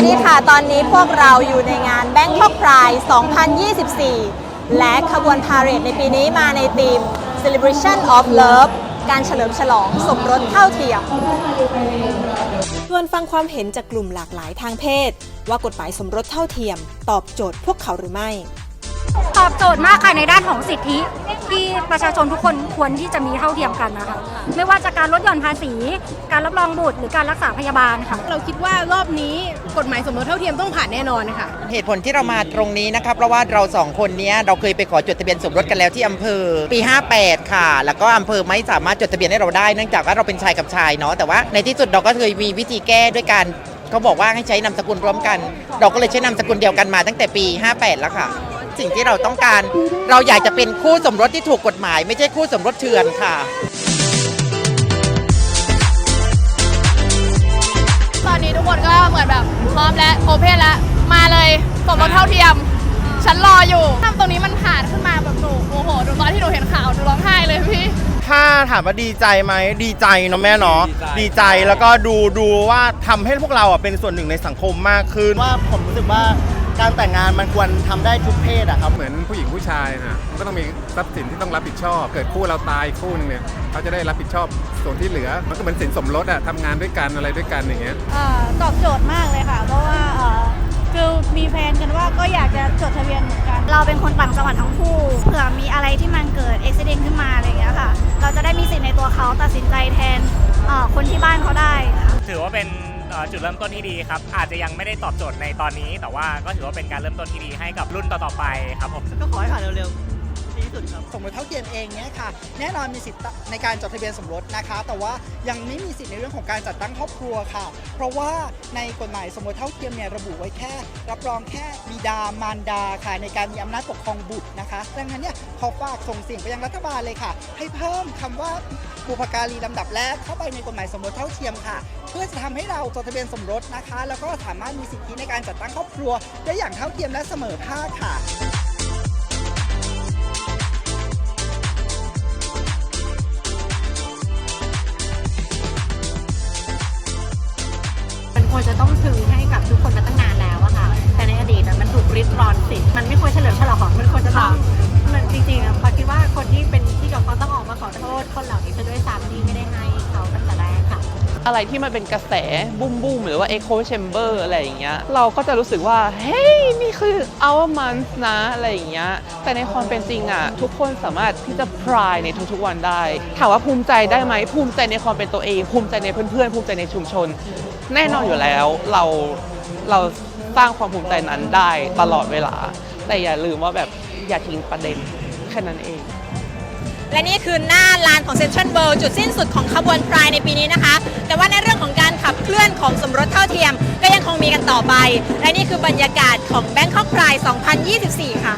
วัสดีค่ะ ตอนนี้พวกเราอยู่ในงาน Bangkok Pride 2024 และขบวนพาเหรดในปีนี้มาในธีม Celebration of Love การเฉลิมฉลองสมรสเท่าเทียมชวนฟังความเห็นจากกลุ่มหลากหลายทางเพศ ว่ากฎหมายสมรสเท่าเทียม ตอบโจทย์พวกเขาหรือไม่ ตอบโจทย์มากค่ะในด้านของสิทธิ ที่ประชาชนทุกคนควรที่จะมีเท่าเทียมกันนะคะไม่ว่าจะการลดหย่อนภาษี การรับรองบุตรหรือการรักษาพยาบาลค่ะ เราคิดว่ารอบนี้กฎหมายสมรสเท่าเทียมต้องผ่านแน่นอนค่ะ เหตุผลที่เรามาตรงนี้นะครับเพราะว่าเราสองคนนี้เราเคยไปขอจดทะเบียนสมรสกันแล้วที่อำเภอปี 58 ค่ะ แล้วก็อำเภอไม่สามารถจดทะเบียนให้เราได้เนื่องจากว่าเราเป็นชายกับชายเนาะแต่ว่าในที่สุดเราก็เคยมีวิธีแก้ด้วยการเขาบอกว่าให้ใช้นามสกุลร่วมกัน เราก็เลยใช้นามสกุลเดียวกันมาตั้งแต่ปี 58 แล้วค่ะ สิ่งที่เราต้องการ เราอยากจะเป็นคู่สมรสที่ถูกกฎหมาย ไม่ใช่คู่สมรสเถื่อนค่ะ ตอนนี้ทุกคนก็เหมือนแบบพร้อมและโอเพนแล้วมาเลยสมรสเท่าเทียม ฉันรออยู่ทำตรงนี้มันผ่านขึ้นมาแบบหนูโอ้โหดูตอนที่หนูเห็นข่าวหนูร้องไห้เลยพี่ ถ้าถามว่าดีใจไหมดีใจเนาะแม่เนาะดีใจแล้วก็ดูดูว่าทำให้พวกเราอะเป็นส่วนหนึ่งในสังคมมากขึ้น ว่าผมรู้สึกว่า การแต่งงานมันควรทำได้ทุกเพศอะครับ เหมือนผู้หญิงผู้ชายนะมันก็ต้องมีทรัพย์สินที่ต้องรับผิดชอบ เกิดคู่เราตายอีกคู่หนึงเนี่ยเขาจะได้รับผิดชอบส่วนที่เหลือ มันก็เหมือนสินสมรสอะทำงานด้วยกันอะไรด้วยกันอย่างเงี้ย เอ่อตอบโจทย์มากเลยค่ะ เพราะว่าเอ่อคือมีแฟนกันว่าก็อยากจะจดทะเบียนเหมือนกัน เราเป็นคนต่างจังหวัดทั้งคู่ เผื่อมีอะไรที่มันเกิดอุบิเหตุขึ้นมาอะไรอย่างเงี้ยค่ะ เราจะได้มีสิทธิ์ในตัวเขาตัดสินใจแทนเอ่อคนที่บ้านเขาได้ค่ะ ถือว่าเป็น เอ่อจุดเริ่มต้นที่ดีครับอาจจะยังไม่ได้ตอบโจทย์ในตอนนี้ แต่ว่าก็ถือว่าเป็นการเริ่มต้นที่ดีให้กับรุ่นต่อๆไปครับผม ก็ขอให้ผ่านเร็วๆ สุดสมรสเท่าเทียมเองเนี่ยค่ะ แน่นอนมีสิทธิ์ในการจดทะเบียนสมรสนะคะ แต่ว่ายังไม่มีสิทธิ์ในเรื่องของการจัดตั้งครอบครัวค่ะ เพราะว่าในกฎหมายสมรสเท่าเทียมเนี่ยระบุไว้แค่ รับรองแค่บิดามารดาค่ะ ในการมีอำนาจปกครองบุตรนะคะ ดังนั้นเนี่ยขอฝากส่งเสียงไปยังรัฐบาลเลยค่ะ ให้เพิ่มคำว่าบุพการีลำดับแรกเข้าไปในกฎหมายสมรสเท่าเทียมค่ะ เพื่อจะทำให้เราจดทะเบียนสมรสนะคะ แล้วก็สามารถมีสิทธิในการจัดตั้งครอบครัวได้อย่างเท่าเทียมและเสมอภาคค่ะ ต้องซื้อให้กับทุกคนมาตั้งนานแล้วอะค่ะ แต่ในอดีตอะมันถูกริดรอนสิทธิ์มันไม่ควรเฉลิมฉลองมันควรจะต้องมันจริงๆอะ อะไรที่มันเป็นกระแสบุ้มบุ้มหรือว่า Echo Chamber อะไรอย่างเงี้ยเราก็จะรู้สึกว่า เฮ้ย นี่คือ our month นะ อะไรอย่างเงี้ยแต่ในความเป็นจริงอะทุกคนสามารถที่จะ pride ในทุกๆวันได้ ถามว่าภูมิใจได้ไหมภูมิใจในความเป็นตัวเอง ภูมิใจในเพื่อนๆภูมิใจในชุมชน แน่นอนอยู่แล้วเราเราสร้างความภูมิใจนั้นได้ตลอดเวลา แต่อย่าลืมว่าแบบอย่าทิ้งประเด็นแค่นั้นเองและนี่คือหน้าลานของเซ็นทรัลเวิลด์จุดสิ้นสุดของขบวนพรายในปีนี้นะคะ ขอนของสมรสเท่าเทียม ก็ยังคงมีกันต่อไป และนี่คือบรรยากาศของ Bangkok Pride 2024 ค่ะ